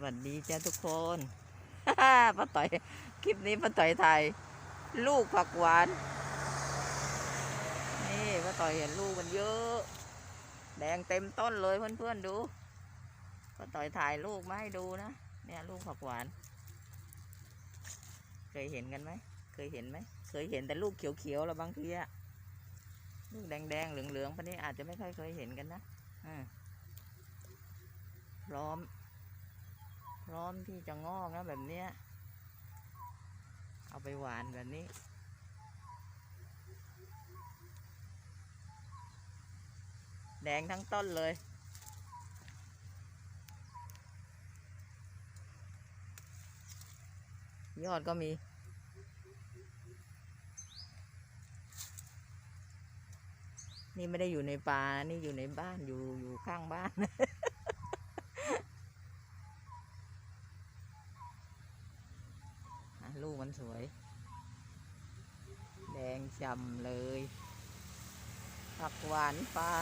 วัสดีจ้าทุกคนป้าต่อย คลิปนี้ป้าต่อยถ่ายลูกผักหวาน นี่ป้าต่อยเห็นลูกมันเยอะ แดงเต็มต้นเลยเพื่อนๆดูป้าต่อยถ่ายลูกมาให้ดูนะ เนี่ยลูกผักหวาน เคยเห็นกันไหม เคยเห็นไหม เคยเห็นแต่ลูกเขียวๆแล้วบางทีอะลูกแดงๆเหลืองๆพวกนี้อาจจะไม่ค่อยเคยเห็นกันนะ อ่า พร้อม พร้อมที่จะงอกนะแบบเนี้ย เอาไปหวานแบบนี้ แดงทั้งต้นเลยยอดก็มี นี่ไม่ได้อยู่ในป่า นี่อยู่ในบ้าน อยู่อยู่ข้างบ้าน อะลูกมัน สวย แดงจำเลย ผักหวานปลา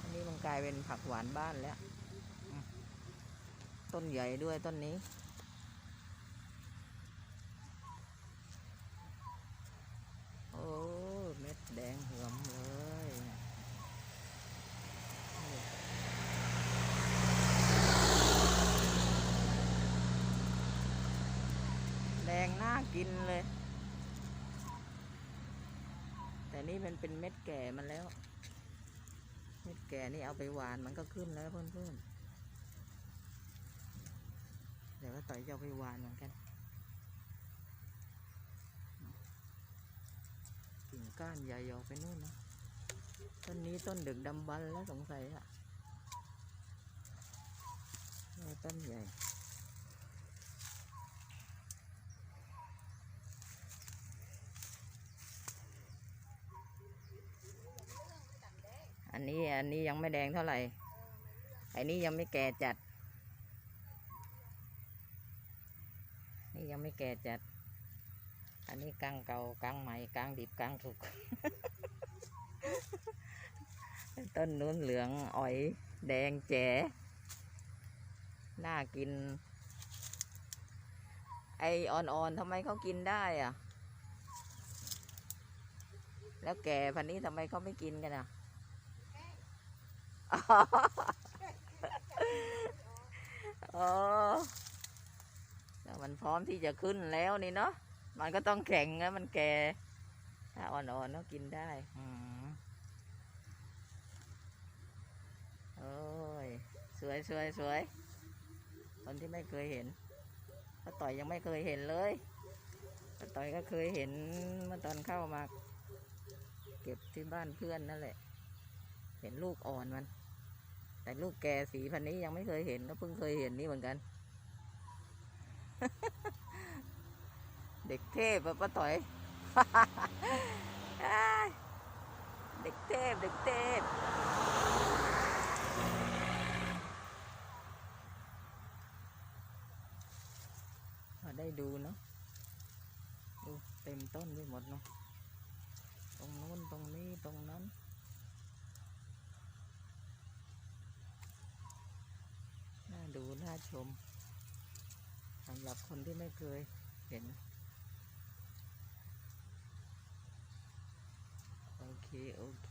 อันนี้มันกลายเป็นผักหวานบ้านแล้ว ต้นใหญ่ด้วยต้นนี้ โอ้เม็ดแดงเหือมเลยแดง น่ากินเลย แต่นี่มันเป็นเม็ดแก่มันแล้ว เม็ดแก่นี่เอาไปหวานมันก็ขึ้นแล้วเพื่อนๆเดี๋ยวว่าต่อยจะเอาไปหวานเหมือนกันกิ่งก้านใหญ่ออกไปนู่นนะต้นนี้ต้นดึกดำบรรพ์แล้วสงสัยอะต้นใหญ่ นนี้อันนี้ยังไม่แดงเท่าไหร่ไอ้นี่ยังไม่แก่จัด นี่ยังไม่แก่จัด อันนี้กลางเก่ากลางใหม่กลางดิบกลางสุกต้นนู้นเหลืองอ่อย แดงแจ๋น่ากิน ไออ่อนๆทำไมเขากินได้อะแล้วแก่พันนี้ทำไมเขาไม่กินกันอะ อ๋อแล้วมันพร้อมที่จะขึ้นแล้วนี่เนาะ มันก็ต้องแข็งนะมันแก่ ถ้าอ่อนๆก็กินได้อืมโอ้ย สวยสวยสวย คนที่ไม่เคยเห็นป้าต่อยยังไม่เคยเห็นเลยป้าต่อยก็เคยเห็นเมื่อตอนเข้ามา เก็บที่บ้านเพื่อนนั่นแหละ เห็นลูกอ่อนมัน แต่ลูกแกสีพันนี้ยังไม่เคยเห็นก็เพิ่งเคยเห็นนี่เหมือนกัน เด็กเทพป้าต่อย เด็กเทพ เด็กเทพพอได้ดูเนาะดูเต็มต้นไปหมดเนาะตรงนู้นตรงนี้ตรงนั้นาดูน่า ชมสำหรับคนที่ไม่เคยเห็น โอเค โอเค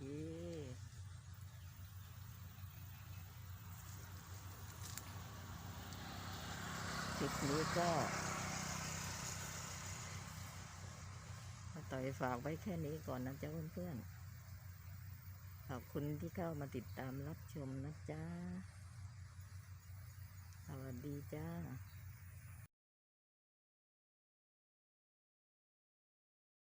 คลิปนี้ก็ป้าต่อยฝากไว้แค่นี้ก่อนนะจ๊ะเพื่อนๆขอบคุณที่เข้ามาติดตามรับชมนะจ๊ะ สวัสดีจ้า